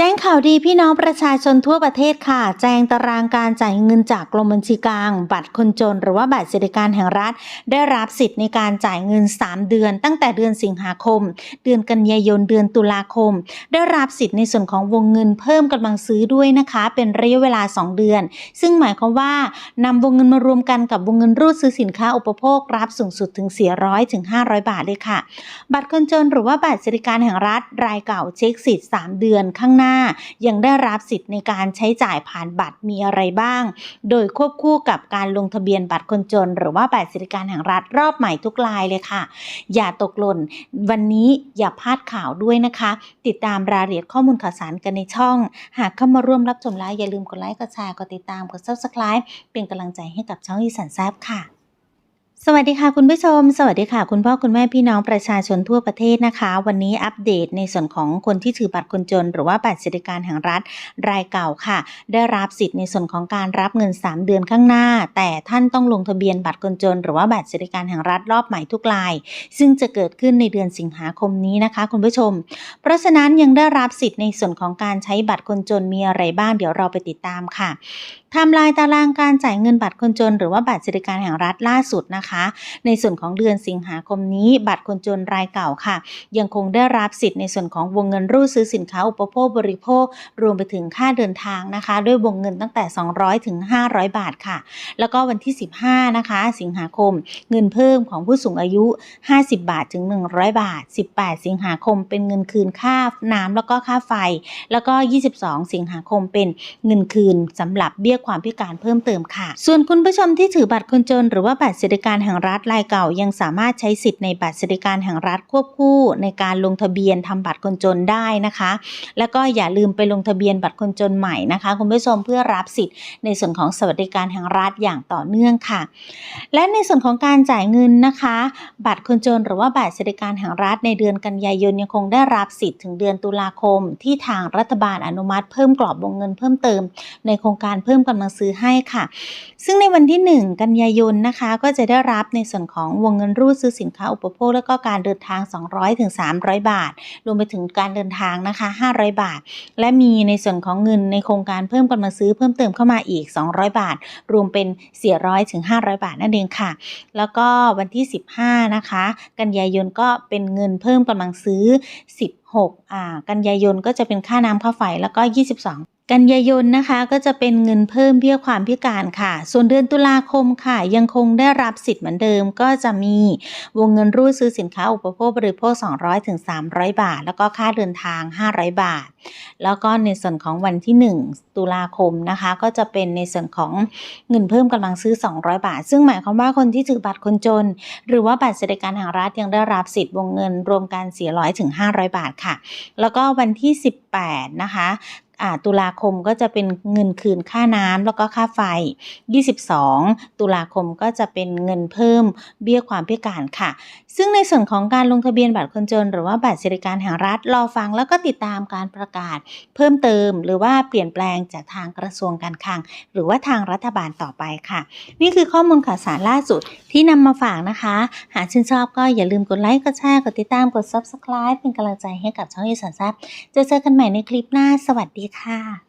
แจ้งข่าวดีพี่น้องประชาชนทั่วประเทศค่ะ แจ้งตารางการจ่ายเงินจากกรมบัญชีกลาง บัตรคนจน หรือว่าบัตรสวัสดิการแห่งรัฐ ได้รับสิทธิ์ในการจ่ายเงิน 3 เดือน ตั้งแต่เดือนสิงหาคม เดือนกันยายนเดือนตุลาคม ได้รับสิทธิ์ในส่วนของวงเงินเพิ่มกำลังซื้อด้วยนะคะ เป็นระยะเวลา 2 เดือน ซึ่งหมายความว่านำวงเงินมารวมกันกับวงเงินรูดซื้อสินค้าอุปโภค รับสูงสุดถึง 400ถึง500 บาทเลยค่ะ บัตรคนจนหรือว่าบัตรสวัสดิการแห่งรัฐ รายเก่าเช็คสิทธิ์ 3 เดือนข้างหน้ายังได้รับสิทธิ์ในการใช้จ่ายผ่านบัตรมีอะไรบ้าง โดยควบคู่กับการลงทะเบียนบัตรคนจน หรือว่าบัตรสวัสดิการแห่งรัฐรอบใหม่ทุกรายเลยค่ะ อย่าตกหล่น วันนี้อย่าพลาดข่าวด้วยนะคะ ติดตามรายละเอียดข้อมูลข่าวสารกันในช่อง หากเข้ามาร่วมรับชมไลฟ์อย่าลืมกดไลค์กดแชร์กดติดตามกด subscribe เป็นกำลังใจให้กับช่องอีสานแซบค่ะ สวัสดีค่ะคุณผู้ชม สวัสดีค่ะ คุณพ่อคุณแม่พี่น้องประชาชนทั่วประเทศนะคะ วันนี้อัปเดตในส่วนของคนที่ถือบัตรคนจน หรือว่าบัตรสวัสดิการแห่งรัฐรายเก่าค่ะ ได้รับสิทธิ์ในส่วนของการรับเงิน 3 เดือนข้างหน้า แต่ท่านต้องลงทะเบียนบัตรคนจน หรือว่าบัตรสวัสดิการแห่งรัฐรอบใหม่ทุกราย ซึ่งจะเกิดขึ้นในเดือนสิงหาคมนี้นะคะ คุณผู้ชม เพราะฉะนั้นยังได้รับสิทธิ์ในส่วนของการใช้บัตรคนจนมีอะไรบ้างเดี๋ยวเราไปติดตามค่ะไทม์ไลน์ตารางการจ่ายเงินบัตรคนจน หรือว่าบัตรสวัสดิการแห่งรัฐล่าสุดนะคะ ในส่วนของเดือนสิงหาคมนี้ บัตรคนจนรายเก่าค่ะ ยังคงได้รับสิทธิ์ในส่วนของวงเงินรูดซื้อสินค้าอุปโภคบริโภค รวมไปถึงค่าเดินทางนะคะ ด้วยวงเงินตั้งแต่ 200 ถึง 500 บาทค่ะ แล้วก็วันที่ 15 นะคะ สิงหาคม เงินเพิ่มของผู้สูงอายุ 50 บาทถึง 100 บาท 18 สิงหาคม เป็นเงินคืนค่าน้ำแล้วก็ค่าไฟ แล้วก็ 22 สิงหาคมเป็นเงินคืนสำหรับเบี้ยความพิการเพิ่มเติมค่ะ ส่วนคุณผู้ชมที่ถือบัตรคนจน หรือว่าบัตรสวัสดิการแห่งรัฐรายเก่ายังสามารถใช้สิทธิ์ในบัตรสวัสดิการแห่งรัฐควบคู่ในการลงทะเบียนทำบัตรคนจนได้นะคะ แล้วก็อย่าลืมไปลงทะเบียนบัตรคนจนใหม่นะคะ คุณผู้ชมเพื่อรับสิทธิ์ในส่วนของสวัสดิการแห่งรัฐอย่างต่อเนื่องค่ะ และในส่วนของการจ่ายเงินนะคะ บัตรคนจนหรือว่าบัตรสวัสดิการแห่งรัฐในเดือนกันยายนยังคงได้รับสิทธิ์ถึงเดือนตุลาคม ที่ทางรัฐบาลอนุมัติเพิ่มกรอบวงเงินเพิ่มเติม ในโครงการเพิ่มกำลังซื้อให้ค่ะ ซึ่งในวันที่ 1 กันยายนนะคะ ก็จะได้รับในส่วนของวงเงินรูดซื้อสินค้าอุปโภค และก็การเดินทาง200ถึง300 บาท รวมไปถึงการเดินทางนะคะ 500 บาท และมีในส่วนของเงินในโครงการเพิ่มกำลังซื้อเพิ่มเติมเข้ามาอีก 200 บาท รวมเป็น 400ถึง500 บาทนั่นเองค่ะ แล้วก็วันที่ 15 นะคะ กันยายนก็เป็นเงินเพิ่มกำลังซื้อ16กันยายนก็จะเป็นค่าน้ำค่าไฟแล้วก็ 22 กันยายนนะคะก็จะเป็นเงินเพิ่มเบี้ยความพิการค่ะ ส่วนเดือนตุลาคมค่ะ ยังคงได้รับสิทธิ์เหมือนเดิม ก็จะมีวงเงินรูดซื้อสินค้าอุปโภคบริโภค 200ถึง300 บาท แล้วก็ค่าเดินทาง 500 บาท แล้วก็ในส่วนของวันที่ 1 ตุลาคมนะคะ ก็จะเป็นในส่วนของเงินเพิ่มกำลังซื้อ 200 บาท ซึ่งหมายความว่าคนที่ถือบัตรคนจน หรือว่าบัตรสวัสดิการแห่งรัฐยังได้รับสิทธิ์วงเงินรวมกัน400ถึง500 บาทค่ะ แล้วก็วันที่ 18 นะคะ ตุลาคมก็จะเป็นเงินคืนค่าน้ำแล้วก็ค่าไฟ 22 ตุลาคมก็จะเป็นเงินเพิ่มเบี้ยความพิการค่ะ ซึ่งในส่วนของการลงทะเบียนบัตรคนจน หรือว่าบัตรสวัสดิการแห่งรัฐรอฟังแล้วก็ติดตามการประกาศ เพิ่มเติม หรือว่าเปลี่ยนแปลงจากทางกระทรวงการคลัง หรือว่าทางรัฐบาลต่อไปค่ะ นี่คือข้อมูลข่าวสารล่าสุดที่นำมาฝากนะคะ หากชื่นชอบก็อย่าลืมกดไลค์กดแชร์กดติดตามกด subscribe เป็นกำลังใจให้กับช่องอีสานแซบจะเจอกันใหม่ในคลิปหน้าสวัสดีค่ะ